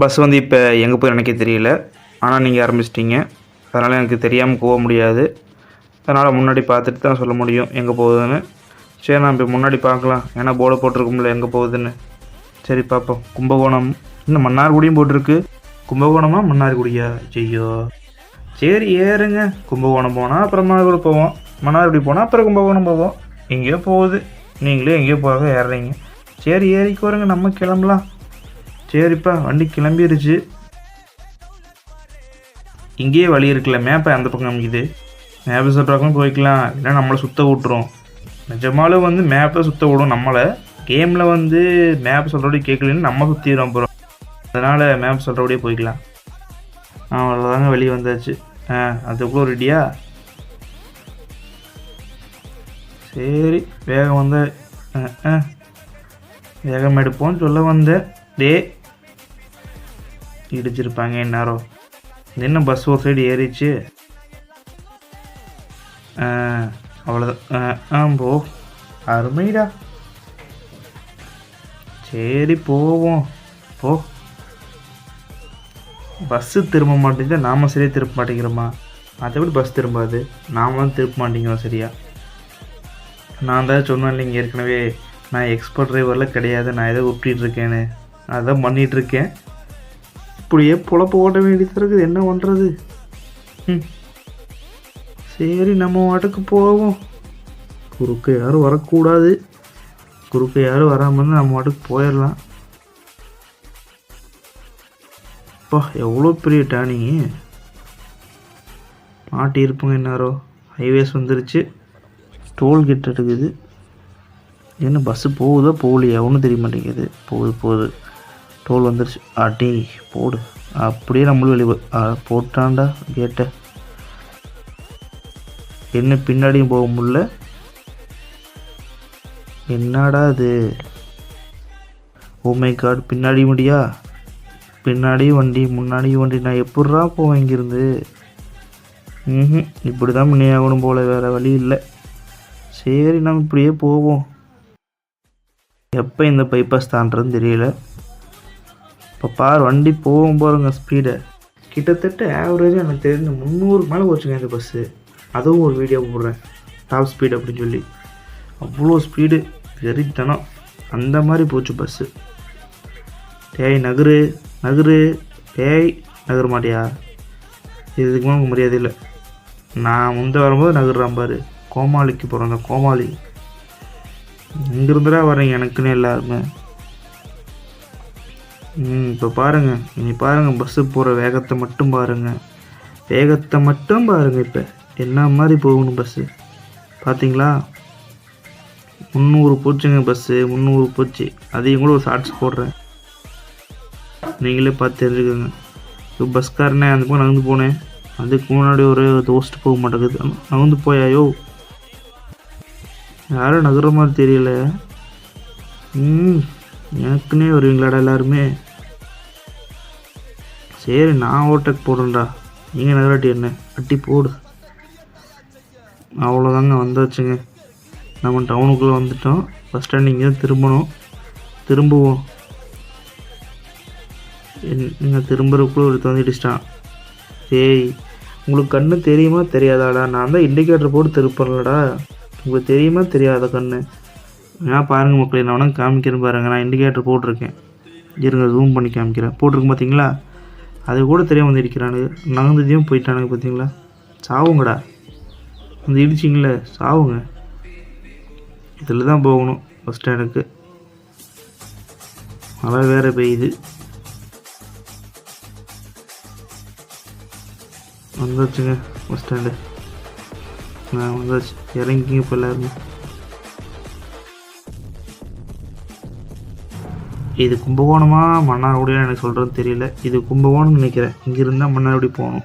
Bus வந்து இப்போ எங்கே போய் எனக்கே தெரியல. ஆனால் நீங்கள் ஆரம்பிச்சிட்டிங்க. அதனால் எனக்கு தெரியாமல் போக முடியாது. அதனால் முன்னாடி பார்த்துட்டு தான் சொல்ல முடியும் எங்கே போகுதுன்னு. சரி நான் இப்போ முன்னாடி பார்க்கலாம். ஏன்னா போர்டை போட்டிருக்கும்ல எங்கே போகுதுன்னு. சரி பார்ப்போம். கும்பகோணம். இன்னும் மன்னார்குடியும் போட்டிருக்கு. கும்பகோணமா மன்னார்குடியா? ஐயோ சரி ஏறுங்க. கும்பகோணம் போனால் அப்புறம் மன்னார்குடி போவோம். மன்னார்குடி போனால் அப்புறம் கும்பகோணம் போவோம். எங்கேயோ போகுது. நீங்களே எங்கேயோ போக ஏறுறீங்க சரி ஏறிக்கு வருங்க நம்ம கிளம்பலாம். சரிப்பா வண்டி கிளம்பிடுச்சு இங்கேயே வழி இருக்குல்ல மேப்பை அந்த பக்கம் காமிக்குது மேப்பை சொல்கிறாக்கும் போய்க்கலாம் இல்லை நம்மளை சுத்த விட்டுரும். நிஜமாலும் வந்து மேப்பை சுத்த விடும் நம்மளை. கேமில் வந்து மேப் சொல்கிறபடி கேட்கலன்னு நம்ம சுற்றிடுறோம் அப்புறம் அதனால் மேப் சொல்கிறபடியே போய்க்கலாம். ஆ அவ்வளோதாங்க வெளியே வந்தாச்சு. ஆ அதுக்குள்ளே ரெடியா சரி வேகம் வந்த ஆ. வேகம் எடுப்போம்னு சொல்ல வந்தேன். டே இடிச்சிருப்பாங்க இந்நேரம். என்ன பஸ் ஒரு சைடு ஏறிச்சு. அவ்வளோதான் ஆ, ஆ போ அருமைடா. சரி போவோம். போ. பஸ்ஸு திரும்ப மாட்டேங்குது? நாம சரியாக திரும்ப மாட்டேங்கிறோமா? மற்றபடி பஸ் திரும்பாது. நாம தான் திருப்ப மாட்டேங்கிறோம் சரியா. நான் தான் சொன்னேன் இல்லைங்க ஏற்கனவே நான் எக்ஸ்பர்ட் டிரைவரில் கிடையாது. நான் ஏதோ விட்டுட்டு இருக்கேன்னு. அதான் பண்ணிட்டு இருக்கேன். இப்படியே பொழப்பு ஓட்ட வேண்டியது இருக்குது. என்ன பண்ணுறது ம் சரி நம்ம வாட்டுக்கு போவோம். குறுக்க யாரும் வரக்கூடாது. குறுக்க யாரும் வராமல் இருந்தால் நம்ம வாட்டுக்கு போயிடலாம். அப்பா எவ்வளோ பெரிய டேர்னிங்கு மாட்டி இருப்போங்க இந்நேரம். ஹைவேஸ் வந்துருச்சு. டோல் கிட்ட இருக்குது. என்ன பஸ்ஸு போகுதா போகலையா? ஒன்றும் தெரிய மாட்டேங்குது. போகுது போகுது. டோல் வந்துருச்சு. அடி போடு. அப்படியே நம்மளும் வெளியே போட்டான்டா கேட்டை என்ன பின்னாடியும் போக முடியல. என்னடா இது? ஓமை கார்டு காட் பின்னாடி முடியா பின்னாடியும் வண்டி முன்னாடியும் வண்டி நான் எப்பட்றா போவேன் இங்கிருந்து? ம் இப்படி தான் முன்னையாகணும் போல வேறு வழி இல்லை. சரி நம்ம இப்படியே போவோம். எப்போ இந்த பைபாஸ் தாண்டதுன்னு தெரியல. இப்போ பார் வண்டி போகும் பாருங்க ஸ்பீடை கிட்டத்தட்ட ஆவரேஜாக எனக்கு தெரிஞ்ச முந்நூறு மேலே போச்சுங்க இந்த பஸ்ஸு அதுவும் ஒரு வீடியோ போடுறேன். டாப் ஸ்பீடு அப்படின்னு சொல்லி. அவ்வளோ ஸ்பீடு வெறித்தனம். அந்த மாதிரி போச்சு பஸ்ஸு டேய் நகரு நகரு. டேய் நகர மாட்டியா? இதுக்கு மேலே மரியாதை இல்லை. நான் முந்த வரும்போது நகர்றான் பாரு. கோமாளிக்கு போகிறோம் அந்த கோமாளி. இங்கிருந்துடா வரேன் எனக்குன்னு எல்லாருமே. ம் இப்போ பாருங்க. இனி பாருங்கள் பஸ்ஸு போகிற வேகத்தை மட்டும் பாருங்கள் வேகத்தை மட்டும் பாருங்கள் இப்போ. என்ன மாதிரி போகணும் பஸ்ஸு பார்த்தீங்களா முந்நூறு போச்சுங்க பஸ்ஸு முந்நூறு போச்சு. அதையும் கூட ஒரு ஷார்ட்ஸ் போடுறேன். நீங்களே பார்த்து தெரிஞ்சுக்கோங்க. இப்போ பஸ்காரனே அந்த பக்கம் நகர்ந்து போனேன். அதுக்கு முன்னாடி ஒரு தோஸ்ட்டு போக மாட்டேங்குது. நகர்ந்து போயாயோ? யாரும் நகர மாதிரி தெரியல. ம் எனக்குன்னே வருவீங்களாடா எல்லாருமே? சரி நான் ஓட்டக் போடுறேன்டா. நீங்கள் நகராட்டி என்ன? அட்டி போடு. அவ்வளோதாங்க வந்தாச்சுங்க. நம்ம டவுனுக்குள்ளே வந்துட்டோம். பஸ் ஸ்டாண்ட் இங்கே தான் திரும்பணும். திரும்புவோம். நீங்கள் திரும்புறதுக்குள்ளே ஒரு வந்து இடிச்சிட்டான் ஏய் உங்களுக்கு கண்ணு தெரியுமா? தெரியாதாடா. நான் தான் இண்டிகேட்டர் போட்டு திருப்பறலடா உங்களுக்கு தெரியுமா? தெரியாத கண்ணு? நான் பாருங்கள் மக்களே நான் வேணால் காமிக்கிறேன் பாருங்கள் நான் இண்டிகேட்டர் போட்டிருக்கேன். இருங்க ஜூம் பண்ணி காமிக்கிறேன். போட்டிருக்கேன் பார்த்தீங்களா அது கூட தெரியாமல் வந்து இடிக்கிறானுங்க நகர்ந்ததையும் போயிட்டானுங்க பார்த்தீங்களா சாவுங்கடா. வந்து இடிச்சிங்களே சாவுங்க. இதில் தான் போகணும் பஸ் ஸ்டாண்டுக்கு மழை வேற பெய்யுது. வந்தாச்சுங்க பஸ் ஸ்டாண்டு நான் வந்தாச்சு இறங்கிங்க இப்போ எல்லாருமே இது கும்பகோணமாக மன்னார்குடியா எனக்கு சொல்கிறது தெரியல. இது கும்பகோணம்னு நினைக்கிறேன். இங்கிருந்தா மன்னார்குடி போகணும்?